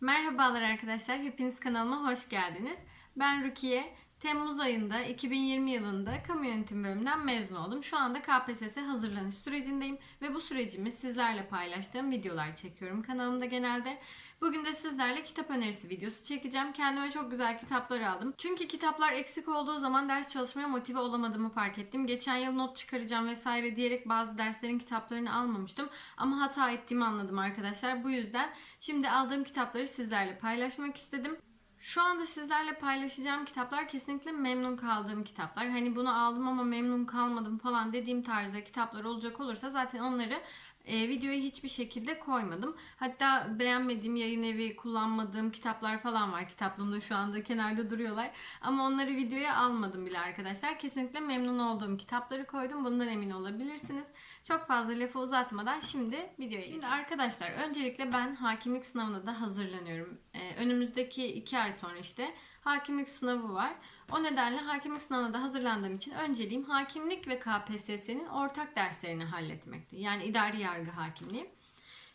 Merhabalar arkadaşlar, hepiniz kanalıma hoş geldiniz. Ben Rukiye. Temmuz ayında 2020 yılında kamu yönetim bölümünden mezun oldum. Şu anda KPSS hazırlanış sürecindeyim ve bu sürecimi sizlerle paylaştığım videolar çekiyorum kanalımda genelde. Bugün de sizlerle kitap önerisi videosu çekeceğim. Kendime çok güzel kitaplar aldım. Çünkü kitaplar eksik olduğu zaman ders çalışmaya motive olamadığımı fark ettim. Geçen yıl not çıkaracağım vesaire diyerek bazı derslerin kitaplarını almamıştım. Ama hata ettiğimi anladım arkadaşlar. Bu yüzden şimdi aldığım kitapları sizlerle paylaşmak istedim. Şu anda sizlerle paylaşacağım kitaplar kesinlikle memnun kaldığım kitaplar. Hani bunu aldım ama memnun kalmadım falan dediğim tarzda kitaplar olacak olursa zaten onları e, videoya hiçbir şekilde koymadım. Hatta beğenmediğim yayın evi kullanmadığım kitaplar falan var kitaplığımda şu anda kenarda duruyorlar. Ama onları videoya almadım bile arkadaşlar. Kesinlikle memnun olduğum kitapları koydum. Bundan emin olabilirsiniz. Çok fazla lafı uzatmadan şimdi videoya Şimdi arkadaşlar öncelikle ben hakimlik sınavına da hazırlanıyorum. Ee, önümüzdeki iki ay sonra işte hakimlik sınavı var. O nedenle hakimlik sınavına da hazırlandığım için önceliğim hakimlik ve KPSS'nin ortak derslerini halletmekti. Yani idari yargı hakimliği.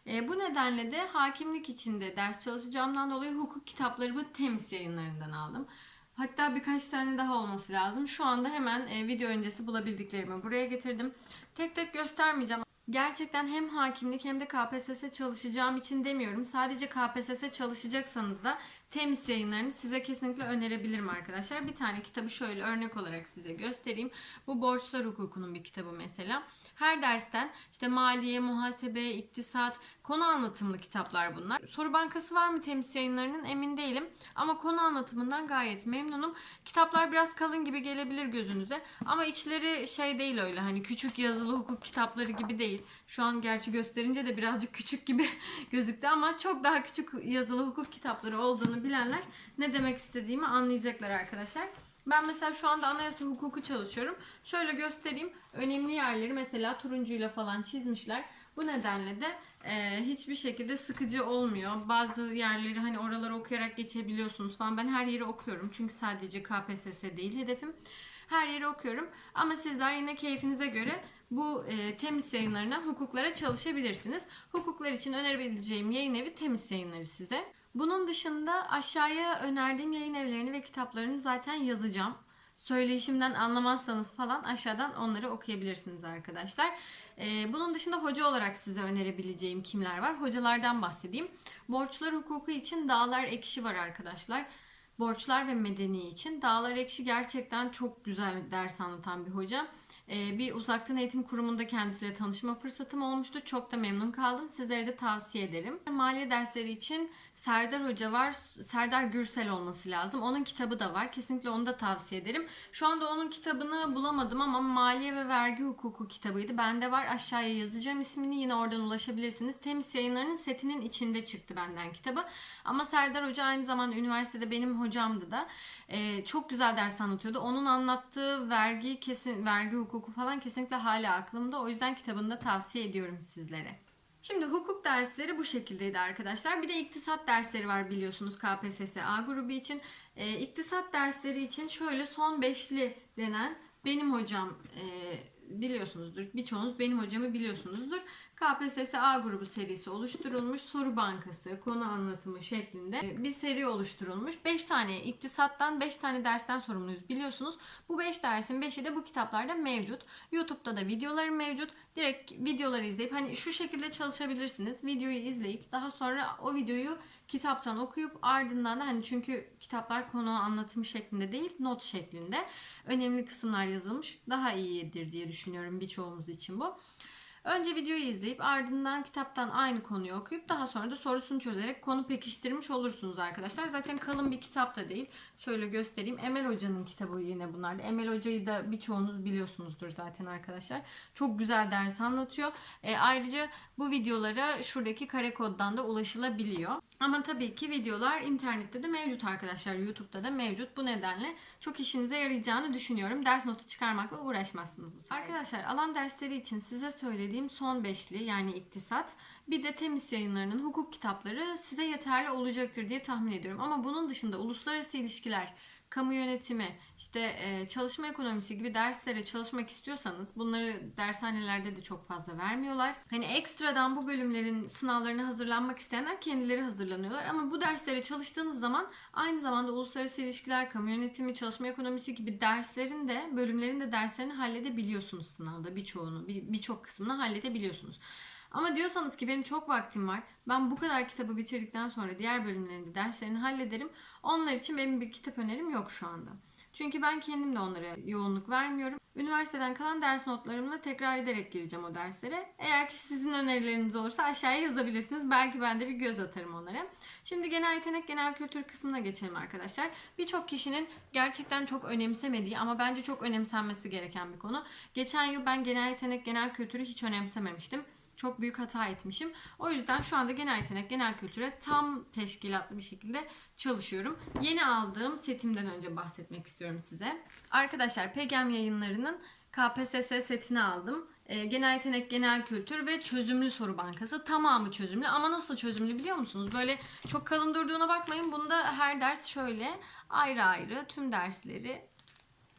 E, bu nedenle de hakimlik içinde ders çalışacağımdan dolayı hukuk kitaplarımı temiz yayınlarından aldım. Hatta birkaç tane daha olması lazım. Şu anda hemen e, video öncesi bulabildiklerimi buraya getirdim. Tek tek göstermeyeceğim. Gerçekten hem hakimlik hem de KPSS çalışacağım için demiyorum. Sadece KPSS çalışacaksanız da temiz yayınlarını size kesinlikle önerebilirim arkadaşlar. Bir tane kitabı şöyle örnek olarak size göstereyim. Bu borçlar hukukunun bir kitabı mesela. Her dersten işte maliye, muhasebe, iktisat, konu anlatımlı kitaplar bunlar. Soru bankası var mı temiz yayınlarının emin değilim. Ama konu anlatımından gayet memnunum. Kitaplar biraz kalın gibi gelebilir gözünüze. Ama içleri şey değil öyle hani küçük yazılı hukuk kitapları gibi değil. Şu an gerçi gösterince de birazcık küçük gibi gözüktü ama çok daha küçük yazılı hukuk kitapları olduğunu bilenler ne demek istediğimi anlayacaklar arkadaşlar. Ben mesela şu anda anayasa hukuku çalışıyorum. Şöyle göstereyim. Önemli yerleri mesela turuncuyla falan çizmişler. Bu nedenle de e, hiçbir şekilde sıkıcı olmuyor. Bazı yerleri hani oraları okuyarak geçebiliyorsunuz falan. Ben her yeri okuyorum. Çünkü sadece KPSS değil hedefim. Her yeri okuyorum. Ama sizler yine keyfinize göre bu e, temiz yayınlarına, hukuklara çalışabilirsiniz. Hukuklar için önerebileceğim yayın evi temiz yayınları size. Bunun dışında aşağıya önerdiğim yayın evlerini ve kitaplarını zaten yazacağım. Söyleyişimden anlamazsanız falan aşağıdan onları okuyabilirsiniz arkadaşlar. Ee, bunun dışında hoca olarak size önerebileceğim kimler var? Hocalardan bahsedeyim. Borçlar hukuku için Dağlar Ekşi var arkadaşlar. Borçlar ve medeni için. Dağlar Ekşi gerçekten çok güzel ders anlatan bir hoca. Ee, bir uzaktan eğitim kurumunda kendisiyle tanışma fırsatım olmuştu. Çok da memnun kaldım. Sizlere de tavsiye ederim. Maliye dersleri için Serdar Hoca var. Serdar Gürsel olması lazım. Onun kitabı da var. Kesinlikle onu da tavsiye ederim. Şu anda onun kitabını bulamadım ama Maliye ve Vergi Hukuku kitabıydı. Bende var. Aşağıya yazacağım ismini. Yine oradan ulaşabilirsiniz. Temiz yayınlarının setinin içinde çıktı benden kitabı. Ama Serdar Hoca aynı zamanda üniversitede benim hocamdı da. Ee, çok güzel ders anlatıyordu. Onun anlattığı vergi kesin vergi hukuku falan kesinlikle hala aklımda. O yüzden kitabını da tavsiye ediyorum sizlere. Şimdi hukuk dersleri bu şekildeydi arkadaşlar. Bir de iktisat dersleri var biliyorsunuz KPSS A grubu için. Ee, iktisat dersleri için şöyle son beşli denen benim hocam e, biliyorsunuzdur. Birçoğunuz benim hocamı biliyorsunuzdur. KPSS A grubu serisi oluşturulmuş. Soru bankası, konu anlatımı şeklinde bir seri oluşturulmuş. 5 tane iktisattan 5 tane dersten sorumluyuz biliyorsunuz. Bu 5 dersin 5'i de bu kitaplarda mevcut. YouTube'da da videoları mevcut. Direkt videoları izleyip hani şu şekilde çalışabilirsiniz. Videoyu izleyip daha sonra o videoyu kitaptan okuyup ardından da hani çünkü kitaplar konu anlatımı şeklinde değil not şeklinde önemli kısımlar yazılmış. Daha iyidir diye düşünüyorum birçoğumuz için bu. Önce videoyu izleyip ardından kitaptan aynı konuyu okuyup daha sonra da sorusunu çözerek konu pekiştirmiş olursunuz arkadaşlar. Zaten kalın bir kitap da değil. Şöyle göstereyim. Emel Hoca'nın kitabı yine bunlar. Emel Hoca'yı da birçoğunuz biliyorsunuzdur zaten arkadaşlar. Çok güzel ders anlatıyor. E, ayrıca bu videolara şuradaki kare koddan da ulaşılabiliyor. Ama tabii ki videolar internette de mevcut arkadaşlar. YouTube'da da mevcut. Bu nedenle çok işinize yarayacağını düşünüyorum. Ders notu çıkarmakla uğraşmazsınız bu sefer. Arkadaşlar alan dersleri için size söylediğim son beşli yani iktisat bir de temiz yayınlarının hukuk kitapları size yeterli olacaktır diye tahmin ediyorum. Ama bunun dışında uluslararası ilişkiler, kamu yönetimi, işte e, çalışma ekonomisi gibi derslere çalışmak istiyorsanız bunları dershanelerde de çok fazla vermiyorlar. Hani ekstradan bu bölümlerin sınavlarına hazırlanmak isteyenler kendileri hazırlanıyorlar ama bu derslere çalıştığınız zaman aynı zamanda uluslararası ilişkiler, kamu yönetimi, çalışma ekonomisi gibi derslerin de bölümlerin de derslerini halledebiliyorsunuz sınavda birçoğunu, bir- birçok kısmını halledebiliyorsunuz. Ama diyorsanız ki benim çok vaktim var. Ben bu kadar kitabı bitirdikten sonra diğer bölümlerinde derslerini hallederim. Onlar için benim bir kitap önerim yok şu anda. Çünkü ben kendim de onlara yoğunluk vermiyorum. Üniversiteden kalan ders notlarımla tekrar ederek gireceğim o derslere. Eğer ki sizin önerileriniz olursa aşağıya yazabilirsiniz. Belki ben de bir göz atarım onlara. Şimdi genel yetenek, genel kültür kısmına geçelim arkadaşlar. Birçok kişinin gerçekten çok önemsemediği ama bence çok önemsenmesi gereken bir konu. Geçen yıl ben genel yetenek, genel kültürü hiç önemsememiştim. Çok büyük hata etmişim. O yüzden şu anda genel yetenek, genel kültüre tam teşkilatlı bir şekilde çalışıyorum. Yeni aldığım setimden önce bahsetmek istiyorum size. Arkadaşlar PGM yayınlarının KPSS setini aldım. Ee, genel yetenek, genel kültür ve çözümlü soru bankası tamamı çözümlü. Ama nasıl çözümlü biliyor musunuz? Böyle çok kalın durduğuna bakmayın. Bunda her ders şöyle ayrı ayrı tüm dersleri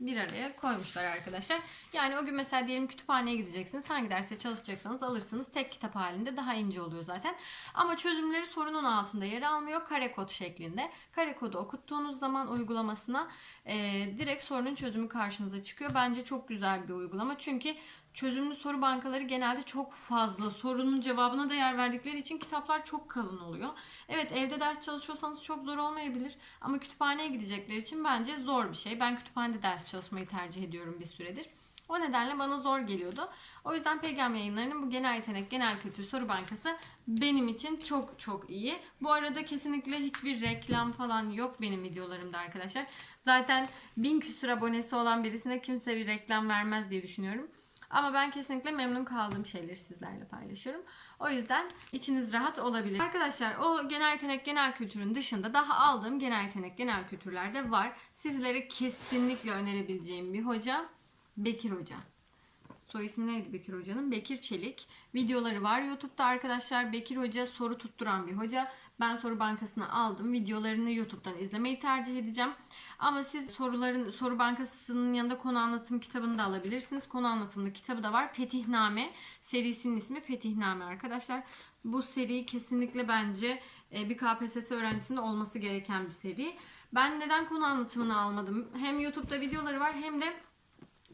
bir araya koymuşlar arkadaşlar. Yani o gün mesela diyelim kütüphaneye gideceksiniz. Hangi derse çalışacaksanız alırsınız. Tek kitap halinde daha ince oluyor zaten. Ama çözümleri sorunun altında yer almıyor. Kare kod şeklinde. Kare kodu okuttuğunuz zaman uygulamasına e, direkt sorunun çözümü karşınıza çıkıyor. Bence çok güzel bir uygulama. Çünkü çözümlü soru bankaları genelde çok fazla sorunun cevabına da yer verdikleri için kitaplar çok kalın oluyor. Evet evde ders çalışıyorsanız çok zor olmayabilir ama kütüphaneye gidecekler için bence zor bir şey. Ben kütüphanede ders çalışmayı tercih ediyorum bir süredir. O nedenle bana zor geliyordu. O yüzden PGM yayınlarının bu genel yetenek, genel kültür soru bankası benim için çok çok iyi. Bu arada kesinlikle hiçbir reklam falan yok benim videolarımda arkadaşlar. Zaten bin küsur abonesi olan birisine kimse bir reklam vermez diye düşünüyorum. Ama ben kesinlikle memnun kaldığım şeyleri sizlerle paylaşıyorum. O yüzden içiniz rahat olabilir. Arkadaşlar o genel yetenek genel kültürün dışında daha aldığım genel yetenek genel kültürler de var. Sizlere kesinlikle önerebileceğim bir hoca Bekir Hoca. Soy ismi neydi Bekir Hoca'nın? Bekir Çelik. Videoları var YouTube'da arkadaşlar. Bekir Hoca soru tutturan bir hoca. Ben soru bankasını aldım. Videolarını YouTube'dan izlemeyi tercih edeceğim. Ama siz soruların soru bankasının yanında konu anlatım kitabını da alabilirsiniz. Konu anlatımlı kitabı da var. Fetihname serisinin ismi Fetihname arkadaşlar. Bu seri kesinlikle bence e, bir KPSS öğrencisinde olması gereken bir seri. Ben neden konu anlatımını almadım? Hem YouTube'da videoları var hem de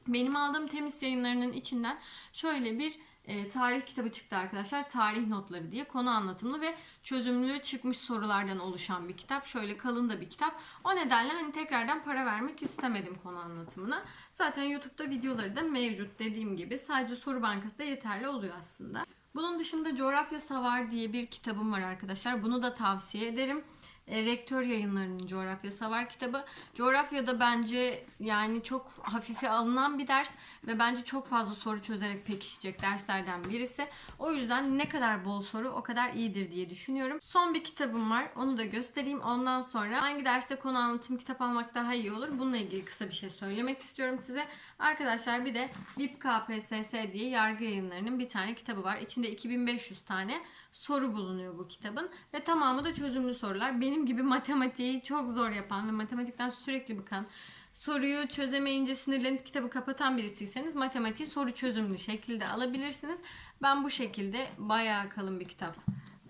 benim aldığım temiz yayınlarının içinden şöyle bir e, tarih kitabı çıktı arkadaşlar. Tarih notları diye konu anlatımlı ve çözümlü çıkmış sorulardan oluşan bir kitap. Şöyle kalın da bir kitap. O nedenle hani tekrardan para vermek istemedim konu anlatımına. Zaten YouTube'da videoları da mevcut dediğim gibi. Sadece soru bankası da yeterli oluyor aslında. Bunun dışında Coğrafya Savar diye bir kitabım var arkadaşlar. Bunu da tavsiye ederim. E, Rektör yayınlarının Coğrafya Savar kitabı. Coğrafyada bence yani çok hafife alınan bir ders ve bence çok fazla soru çözerek pekişecek derslerden birisi. O yüzden ne kadar bol soru o kadar iyidir diye düşünüyorum. Son bir kitabım var. Onu da göstereyim. Ondan sonra hangi derste konu anlatım kitap almak daha iyi olur? Bununla ilgili kısa bir şey söylemek istiyorum size. Arkadaşlar bir de VIP KPSS diye yargı yayınlarının bir tane kitabı var. İçinde 2500 tane soru bulunuyor bu kitabın ve tamamı da çözümlü sorular. Benim gibi matematiği çok zor yapan ve matematikten sürekli bıkan, soruyu çözemeyince sinirlenip kitabı kapatan birisiyseniz matematiği soru çözümlü şekilde alabilirsiniz. Ben bu şekilde bayağı kalın bir kitap.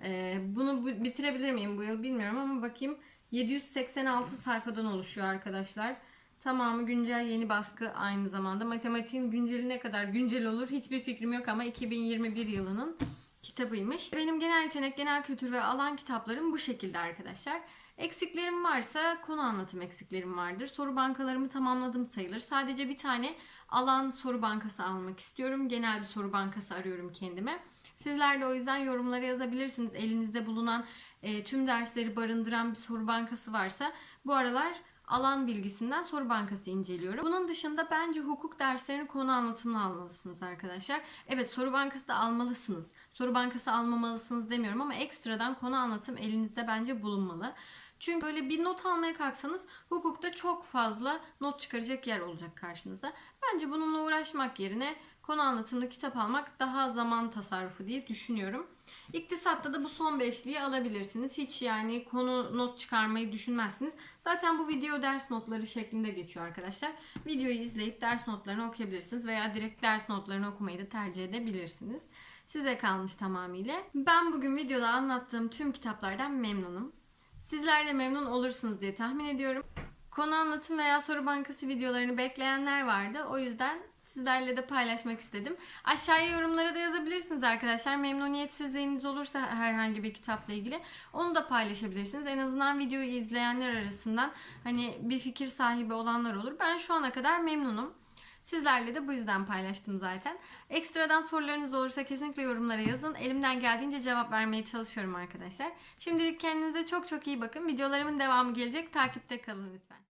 Ee, bunu bu- bitirebilir miyim bu yıl bilmiyorum ama bakayım 786 sayfadan oluşuyor arkadaşlar. Tamamı güncel yeni baskı aynı zamanda. Matematiğin günceli ne kadar güncel olur hiçbir fikrim yok ama 2021 yılının kitabıymış. Benim genel yetenek, genel kültür ve alan kitaplarım bu şekilde arkadaşlar. Eksiklerim varsa konu anlatım eksiklerim vardır. Soru bankalarımı tamamladım sayılır. Sadece bir tane alan soru bankası almak istiyorum. Genel bir soru bankası arıyorum kendime. Sizler de o yüzden yorumlara yazabilirsiniz. Elinizde bulunan e, tüm dersleri barındıran bir soru bankası varsa bu aralar alan bilgisinden soru bankası inceliyorum. Bunun dışında bence hukuk derslerini konu anlatımını almalısınız arkadaşlar. Evet soru bankası da almalısınız. Soru bankası almamalısınız demiyorum ama ekstradan konu anlatım elinizde bence bulunmalı. Çünkü böyle bir not almaya kalksanız hukukta çok fazla not çıkaracak yer olacak karşınızda. Bence bununla uğraşmak yerine konu anlatımlı kitap almak daha zaman tasarrufu diye düşünüyorum. İktisatta da bu son beşliği alabilirsiniz. Hiç yani konu not çıkarmayı düşünmezsiniz. Zaten bu video ders notları şeklinde geçiyor arkadaşlar. Videoyu izleyip ders notlarını okuyabilirsiniz veya direkt ders notlarını okumayı da tercih edebilirsiniz. Size kalmış tamamıyla. Ben bugün videoda anlattığım tüm kitaplardan memnunum. Sizler de memnun olursunuz diye tahmin ediyorum. Konu anlatım veya soru bankası videolarını bekleyenler vardı. O yüzden sizlerle de paylaşmak istedim. Aşağıya yorumlara da yazabilirsiniz arkadaşlar. Memnuniyetsizliğiniz olursa herhangi bir kitapla ilgili onu da paylaşabilirsiniz. En azından videoyu izleyenler arasından hani bir fikir sahibi olanlar olur. Ben şu ana kadar memnunum. Sizlerle de bu yüzden paylaştım zaten. Ekstradan sorularınız olursa kesinlikle yorumlara yazın. Elimden geldiğince cevap vermeye çalışıyorum arkadaşlar. Şimdilik kendinize çok çok iyi bakın. Videolarımın devamı gelecek. Takipte kalın lütfen.